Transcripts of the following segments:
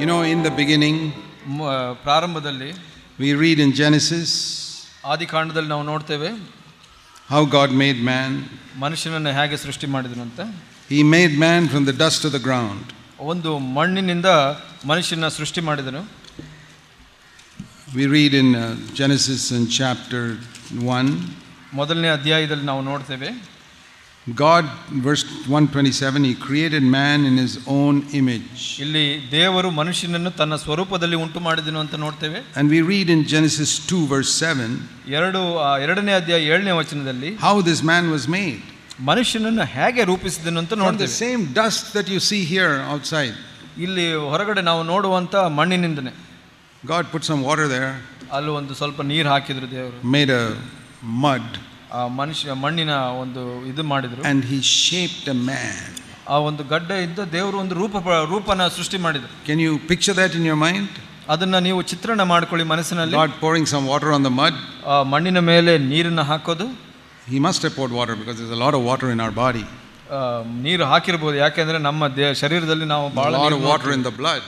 You know, in the beginning, prarambhadalli ಪ್ರಾರಂಭದಲ್ಲಿ we read in Genesis ಆದಿಕಾಂಡದಲ್ಲಿ ನಾವು ನೋಡ್ತೇವೆ how God made man. ಮನುಷ್ಯನನ್ನು ಹೇಗೆ ಸೃಷ್ಟಿ ಮಾಡಿದನು ಅಂತ He made man from the dust of the ground. ಒಂದು ಮಣ್ಣಿನಿಂದ ಮನುಷ್ಯನ ಸೃಷ್ಟಿ ಮಾಡಿದನು We read in uh, Genesis in chapter 1. ಮೊದಲನೇ ಅಧ್ಯಾಯದಲ್ಲಿ ನಾವು ನೋಡ್ತೇವೆ God, verse 127, He created man in His own image. ಇಲ್ಲಿ ದೇವರು ಮನುಷ್ಯನನ್ನು ತನ್ನ ಸ್ವರೂಪದಲ್ಲಿ ಉಂಟು ಮಾಡಿದನು ಅಂತ ನೋಡ್ತೇವೆ And we read in Genesis 2, verse 7, ಎರಡು ಆ ಎರಡನೇ ಅಧ್ಯಾಯ ಏಳನೇ ವಚನದಲ್ಲಿ how this man was made. ಮನುಷ್ಯನನ್ನು ಹೇಗೆ ರೂಪಿಸಿದನು ಅಂತ From the ನೋಡ್ತೇವೆ same dust that you see here outside. ಇಲ್ಲಿ ಹೊರಗಡೆ ನಾವು ನೋಡುವಂತ ಮಣ್ಣಿನಿಂದನೇ God put some water there, ಅಲ್ಲಿ ಒಂದು ಸ್ವಲ್ಪ ನೀರು ಹಾಕಿದ್ರು ದೇವರು made a mud, ಆ ಮನುಷ್ಯ ಮಣ್ಣಿನ ಒಂದು ಇದು ಮಾಡಿದರು. And he shaped a man ಆ ಒಂದು ಗಡ್ಡ ಇದ್ದ ದೇವರು ಒಂದು ರೂಪ ರೂಪನ ಸೃಷ್ಟಿ ಮಾಡಿದ್ರು. Can you picture that in your mind ಅದನ್ನು ನೀವು ಚಿತ್ರಣ ಮಾಡ್ಕೊಳ್ಳಿ ಮನಸ್ಸಿನಲ್ಲಿ. Not pouring some water on the mud ಆ ಮಣ್ಣಿನ ಮೇಲೆ ನೀರನ್ನು ಹಾಕೋದು. He must a poured water because is a lot of water in our body ನೀರು ಹಾಕಿರ್ಬೋದು ಯಾಕೆಂದರೆ ನಮ್ಮ ದೇ ಶರೀರದಲ್ಲಿ ನಾವು ಭಾಳ ವಾಟರ್ ಇನ್ ದ ಬ್ಲಡ್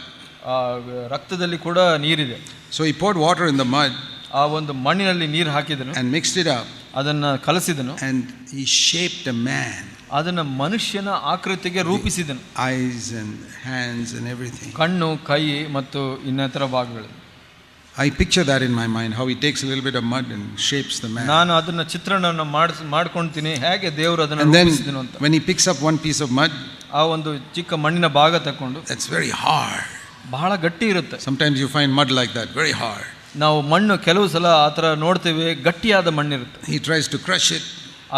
ರಕ್ತದಲ್ಲಿ ಕೂಡ ನೀರಿದೆ. ಸೊ ಈ poured water in the mud ಆ ಒಂದು ಮಣ್ಣಿನಲ್ಲಿ ನೀರು ಹಾಕಿದ್ರು. ಆ್ಯಂಡ್ ಮಿಕ್ಸ್ಡ್ ಇಟ್ ಅಪ್ ಅದನ್ನ ಕಲಸಿದನು and he shaped a man, ಅದನ್ನ ಮನುಷ್ಯನ ಆಕೃತಿಗೆ ರೂಪಿಸಿದನು eyes and hands and everything. ಕಣ್ಣು ಕೈ ಮತ್ತು ಇನ್ನಿತರ ಭಾಗಗಳು I picture that in my mind, how he takes a little bit of mud and shapes the man. ನಾನು ಅದನ್ನ ಚಿತ್ರಣವನ್ನು ಮಾಡ್ಕೊಂಡ್ತೀನಿ ಹಾಗೆ ಹೇಗೆ ದೇವರು ಅದನ್ನ ರೂಪಿಸಿದನು ಅಂತ when he picks up one piece of mud, ಆ ಒಂದು ಚಿಕ್ಕ ಮಣ್ಣಿನ ಭಾಗ ತಕೊಂಡು that's very hard. ಬಹಳ ಗಟ್ಟಿ ಇರುತ್ತೆ Sometimes you find mud like that, very hard. ನಾವು ಮಣ್ಣು ಕೆಲವು ಸಲ ಆ ಥರ ನೋಡ್ತೀವಿ ಗಟ್ಟಿಯಾದ ಮಣ್ಣಿರುತ್ತೆ. He tries to crush it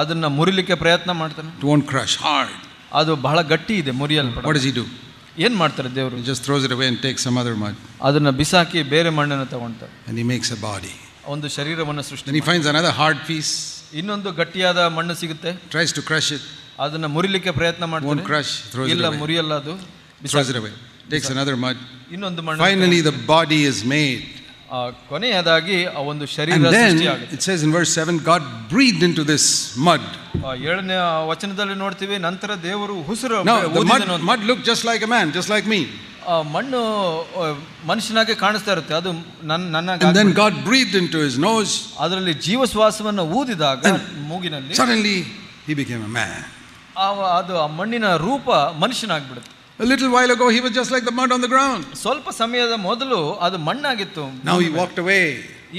ಅದನ್ನು ಮುರಿಲಿಕ್ಕೆ ಪ್ರಯತ್ನ ಮಾಡ್ತಾನೆ. ಡೋಂಟ್ ಕ್ರಶ್ ಹಾರ್ಡ್ ಅದು ಬಹಳ ಗಟ್ಟಿ ಇದೆ ಮುರಿಯಲ್ಲ ವಾಟ್ ಏನು ಮಾಡ್ತಾರೆ ದೇವರು? Just throws it away and take some other ಮಣ್ಣು ಅದನ್ನು ಬಿಸಾಕಿ ಬೇರೆ ಮಣ್ಣನ್ನು ತಗೊಳ್ತಾರೆ and he makes a body ಒಂದು ಶರೀರವನ್ನು ಸೃಷ್ಟಿ he finds another hard piece ಇನ್ನೊಂದು ಗಟ್ಟಿಯಾದ ಮಣ್ಣು ಸಿಗುತ್ತೆ. ಟ್ರೈಸ್ ಟು ಕ್ರಶ್ ಇಟ್ ಅದನ್ನು ಮುರಿಲಿಕ್ಕೆ ಪ್ರಯತ್ನ ಮಾಡ್ತಾರೆ. ಕ್ರಶ್ ಥ್ರೋಸ್ ಇಲ್ಲ ಮುರಿಯಲ್ಲ ಅದು. ಬಿಸಾಕಿ takes another mud. ಇನ್ನೊಂದು ಮಣ್ಣು finally the body is made ಆ ಕೊನೆಯದಾಗಿ ಆ ಒಂದು ಶರೀರ ಸೃಷ್ಟಿಯಾಗುತ್ತೆ. It says in God breathe into this mud ಏಳನೇ ವಚನದಲ್ಲಿ ನೋಡ್ತೀವಿ ನಂತರ ದೇವರು ಹುಸುರು mud look just like a man just like me ಆ ಮಣ್ಣು ಮನುಷ್ಯನಾಗೆ ಕಾಣಿಸ್ತಾ ಇರುತ್ತೆ ಅದು ನನ್ನ ನನ್ನ then God breathe into his nose ಅದರಲ್ಲಿ ಜೀವಸ್ವಾಸವನ್ನು ಊದಿದಾಗ ಮೂಗಿನಲ್ಲಿ suddenly he became a man ಆ ಅದು ಆ ಮಣ್ಣಿನ ರೂಪ ಮನುಷ್ಯನಾಗಿ ಬಿಡುತ್ತೆ A little while ago, he was just like the mud on the ground. ಸ್ವಲ್ಪ ಸಮಯದ ಮೊದಲು ಅದು ಮಣ್ಣಾಗಿತ್ತು Now he walked away.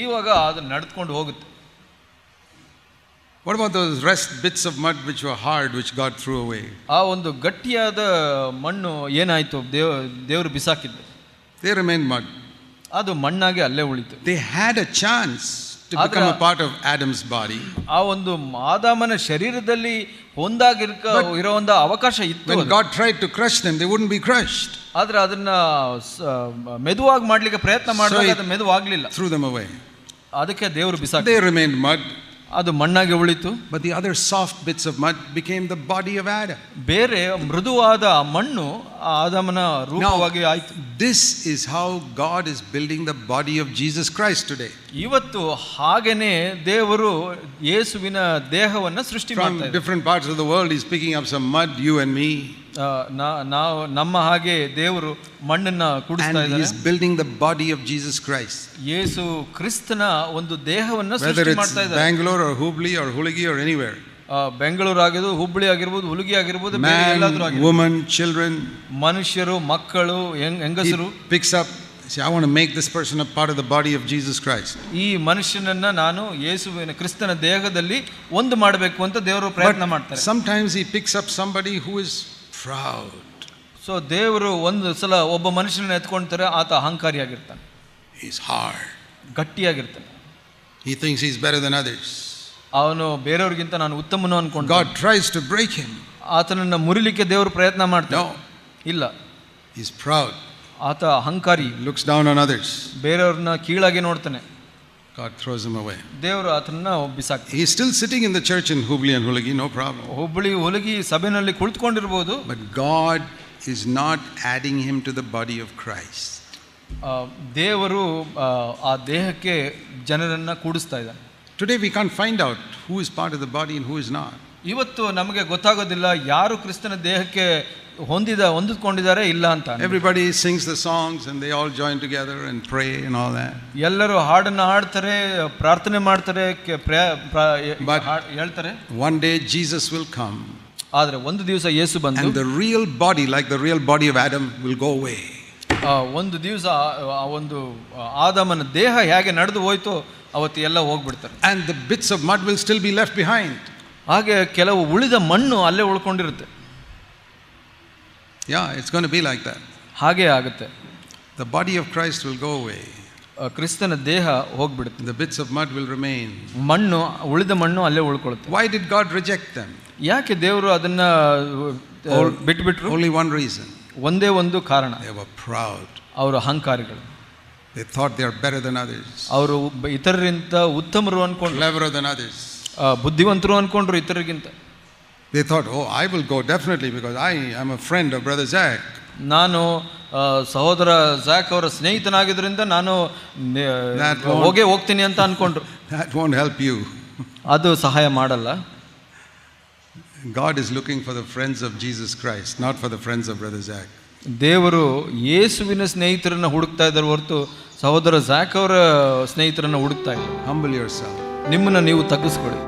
ಇವಾಗ ಅದು ನಡೆದುಕೊಂಡು ಹೋಗುತ್ತೆ What about those rest bits of mud which were hard, which God threw away? ಆ ಒಂದು ಗಟ್ಟಿಯಾದ ಮಣ್ಣು ಏನಾಯ್ತು ದೇವ ದೇವರು ಬಿಸಾಕಿದ್ದು They remained mud. ಅದು ಮಣ್ಣಾಗಿ ಅಲ್ಲೇ ಉಳಿತು They had a chance ಆ ಕನ್ ಪಾರ್ಟ್ ಆಫ್ ಆಡಮ್ಸ್ ಬಾರಿ ಆ ಒಂದು ಮಾದಮ್ಮನ ಶರೀರದಲ್ಲಿ ಒಂದಾಗಿರ್ಕ ಇರೋ ಒಂದು ಅವಕಾಶ ಇತ್ತು ಕಾಟ್ ರೈ ಟು ಕ್ರಶ್ ಎಂದೆ ಉಣ್ ಬಿ ಕ್ರಷ್ ಆದ್ರೆ ಅದನ್ನ ಮೆದುವಾಗಿ ಮಾಡ್ಲಿಕ್ಕೆ ಪ್ರಯತ್ನ ಮಾಡುವ ಇದು ಮೆದುವಾಗಲಿಲ್ಲ. ಸೃದಮವೈ ಅದಕ್ಕೆ ದೇವರು ಬಿ ದೇ ದೇವ ಮಡ್ ಅದು ಮಣ್ಣಾಗಿ ಉಳಿತು but the other soft bits of mud became the body of Adam. ಬೇರೆ ಮೃದುವಾದ ಮಣ್ಣು ಆದಾಮನ ರೂಪವಾಗಿ ಆಯಿತು This is how God is building the body of Jesus Christ today. ಇವತ್ತು ಹಾಗೇನೆ ದೇವರು ಯೇಸುವಿನ ದೇಹವನ್ನು ಸೃಷ್ಟಿ ಮಾಡ್ತಾರೆ different parts different parts of the world, is picking up some mud, you and me, ಆ, ನಾ- ನಾವು ನಮ್ಮ ಹಾಗೆ ದೇವರು ಮಣ್ಣನ್ನ building the body of Jesus Christ ಯೇಸು ಕ್ರಿಸ್ತನ ಒಂದು ದೇಹವನ್ನು ಬ್ಯಾಂಗ್ಳೂರ್ ಹುಬ್ಳಿ ಅವ್ರ ಹುಳಗಿ ಅವ್ರ ಎನಿವೇರ್ ಬೆಂಗಳೂರು ಆಗಿದ್ದು ಹುಬ್ಬಳ್ಳಿ ಆಗಿರ್ಬೋದು ಹುಲಗಿ ಆಗಿರ್ಬೋದು ವುಮನ್ ಚಿಲ್ಡ್ರನ್ ಮನುಷ್ಯರು ಮಕ್ಕಳು ಹೆಂಗಸರು. Picks up make this person part of the body of Jesus Christ ಈ ಮನುಷ್ಯನನ್ನ ನಾನು ಯೇಸುವಿನ ಕ್ರಿಸ್ತನ ದೇಹದಲ್ಲಿ ಒಂದು ಮಾಡಬೇಕು ಅಂತ ದೇವರು ಪ್ರಯತ್ನ ಮಾಡ್ತಾರೆ. Sometimes he picks up somebody who is proud. So ದೇವರು ಒಂದು ಸಲ ಒಬ್ಬ ಮನುಷ್ಯನ ಎತ್ಕೊಳ್ತಾರೆ ಆತ ಅಹಂಕಾರಿಯಾಗಿರ್ತಾನೆ. ಈಸ್ ಹಾರ್ಡ್ ಗಟ್ಟಿಯಾಗಿರ್ತಾನೆ. He thinks he's better than others ಅವನು ಬೇರೆಯವ್ರಿಗಿಂತ ನಾನು ಉತ್ತಮನು ಅನ್ಕೊಂಡು. God tries to break him ಆತನನ್ನು ಮುರಿಲಿಕ್ಕೆ ದೇವರು ಪ್ರಯತ್ನ ಮಾಡ್ತಾನೆ. ಇಲ್ಲ. ಈಸ್ ಪ್ರೌಡ್ ಆತ ಅಹಂಕಾರಿ. ಲುಕ್ಸ್ ಡೌನ್ ಆನ್ ಅದರ್ಸ್ ಬೇರೆಯವ್ರನ್ನ ಕೀಳಾಗಿ ನೋಡ್ತಾನೆ. God throws him away. ದೇವರು ಆತನನ್ನ He He's still sitting in the church in Hubli and Hulagi, no problem. Hubballi Hulagi ಸಭೆಯಲ್ಲಿ ಕುಳಿತುಕೊಂಡಿರ್ಬೋದು But God is not adding him to the body of Christ. ಆ, ದೇವರು ಆ, ಆ ದೇಹಕ್ಕೆ ಜನರನ್ನ ಕೂಡಿಸ್ತಾ ಇದ್ದಾನೆ Today we can't find out who is part of the body and who is not. ಇವತ್ತು ನಮಗೆ ಗೊತ್ತಾಗೋದಿಲ್ಲ ಯಾರು ಕ್ರಿಸ್ತನ ದೇಹಕ್ಕೆ ಹೊಂದಿದ ಹೊಂದಿಕೊಂಡಿದ್ದಾರೆ ಇಲ್ಲ ಅಂತ everybody sings the songs and they all join together and pray in all that ಎಲ್ಲರೂ ಹಾಡನ್ನು ಹಾಡ್ತಾರೆ ಪ್ರಾರ್ಥನೆ ಮಾಡ್ತಾರೆ ಹೇಳ್ತಾರೆ. One day Jesus will come ಆದರೆ ಒಂದು ದಿವಸ ಯೇಸು ಬಂದು the real body like the real body of Adam will go away ಒಂದು ದಿವಸ ಆ ಒಂದು ಆದಮನ ದೇಹ ಹೇಗೆ ನಡೆದು ಹೋಯ್ತು ಅವತ್ತು ಎಲ್ಲ ಹೋಗ್ಬಿಡ್ತಾರೆ. And the bits of mud will still be left behind ಹಾಗೆ ಕೆಲವು ಉಳಿದ ಮಣ್ಣು ಅಲ್ಲೇ ಉಳ್ಕೊಂಡಿರುತ್ತೆ. Yeah, it's going to be like that. ಹಾಗೆ ಆಗುತ್ತೆ The body of Christ will go away. ಆ, ಕ್ರಿಸ್ತನ ದೇಹ ಹೋಗ್ಬಿಡುತ್ತೆ The bits of mud will remain. ಮಣ್ಣು ಉಳಿದ ಮಣ್ಣು ಅಲ್ಲೇ ಉಳ್ಕೊಳುತ್ತೆ Why did God reject them? ಯಾಕೆ ದೇವರು ಅದನ್ನ ಆ, ಬಿಟ್ಬಿಟ್ರು Only one reason. ಒಂದೇ ಒಂದು ಕಾರಣ They were proud. ಅವರು ಅಹಂಕಾರಿಗಳು They thought they are better than others, ಅವರು ಬ- ಇತರರಿಂದ ಉತ್ತಮರು ಅನ್ಕೊಂಡ್ರು cleverer than others. ಆ, ಬುದ್ಧಿವಂತರು ಅನ್ಕೊಂಡ್ರು ಇತರರಿಗಿಂತ they thought oh I will go definitely because I am a friend of brother Jack ನಾನು ಸಹೋದರ ಜಾಕ್ ಅವರ ಸ್ನೇಹಿತನಾಗಿದ್ದರಿಂದ ನಾನು ಹೋಗಿ ಹೋಗ್ತೀನಿ ಅಂತ ಅಂದ್ಕೊಂಡ್ರು ದಟ್ ವಾಂಟ್ ಹೆಲ್ಪ್ ಯು ಅದು ಸಹಾಯ ಮಾಡಲ್ಲ. God is looking for the friends of Jesus Christ not for the friends of brother Jack ದೇವರು ಯೇಸುವಿನ ಸ್ನೇಹಿತರನ್ನು ಹುಡುಕ್ತಾ ಇದ್ದಾರೆ ಹೊರತು ಸಹೋದರ ಜಾಕ್ ಅವರ ಸ್ನೇಹಿತರನ್ನು ಹುಡುಕ್ತಾ ಇದ್ದಾರೆ ಹಂಬಲಿಯವರು ಸಹ ನಿಮ್ಮನ್ನು ನೀವು ತಗ್ಗಿಸ್ಕೊಳ್ಳಿ